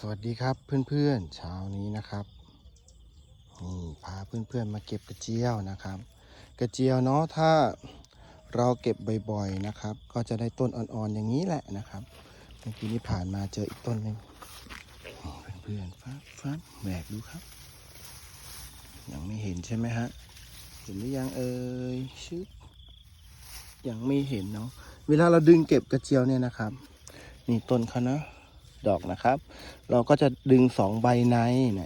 สวัสดีครับเพื่อนๆเช้านี้นะครับนี่พาเพื่อนๆมาเก็บกระเจียวนะครับ กระเจียวเนาะถ้าเราเก็บบ่อยๆนะครับ ก็จะได้ต้นอ่อนๆอย่างนี้แหละนะครับเมื่อกี้นี้ผ่านมาเจออีกต้นหนึ่งเพื่อนๆฟับฟับแหวกดูครับ ยังไม่เห็นใช่ไหมฮะเห็นหรือยังเอ่ยชึบยังไม่เห็นเนาะเวลาเราดึงเก็บกระเจียวเนี่ยนะครับ นี่ต้นเขานะ ดอกนะครับ เราก็จะดึงสองใบในไหน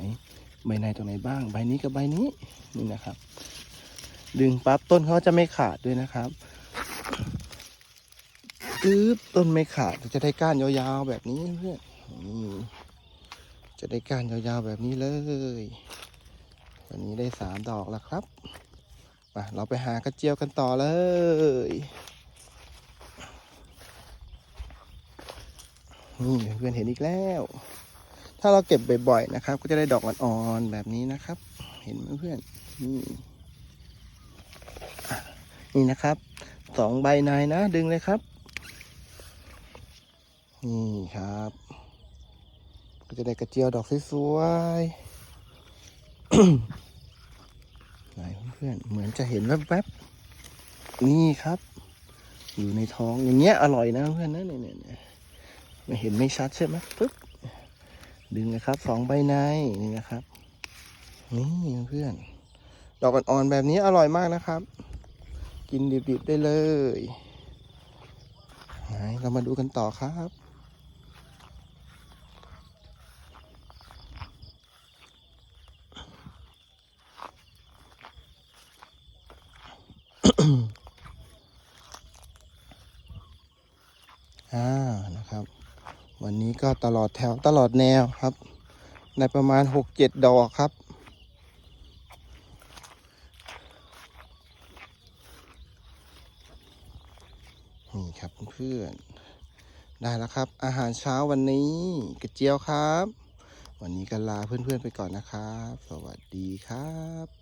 ใบในตรงไหนบ้าง ใบนี้กับใบนี้นี่นะครับ ดึงปั๊บต้นเขาจะไม่ขาดด้วยนะครับปึ๊บต้นไม่ขาดจะได้ก้านยาวๆแบบนี้เพื่อนจะได้ก้านยาวๆแบบนี้เลยวันนี้ได้สามดอกแล้วครับ เราไปหากระเจียวกันต่อเลย นี่เพื่อนเห็นอีกแล้ว ถ้าเราเก็บบ่อยๆนะครับ ก็จะได้ดอกอ่อนๆแบบนี้นะครับ เห็นไหมเพื่อนนี่นี่นะครับสองใบในนะดึงเลยครับ นี่ครับ ก็จะได้กระเจียวดอกสวยๆไหนเพื่อนเหมือนจะเห็นแวบๆนี่ครับ อยู่ในท้องอย่างเงี้ยอร่อยนะเพื่อนนะเนี่ย เห็นไม่ชัดใช่ไหมปึ๊บดึงนะครับสองใบในนี่นะครับนี่เพื่อน ดอกอ่อนๆแบบนี้อร่อยมากนะครับ กินดิบๆได้เลยไหนเรามาดูกันต่อครับอ่านะครับ วันนี้ก็ตลอดแถวตลอดแนวครับ ในประมาณหกเจ็ดดอกครับ นี่ครับเพื่อนได้แล้วครับ อาหารเช้าวันนี้กระเจียวครับ วันนี้ก็ลาเพื่อนๆไปก่อนนะครับ สวัสดีครับ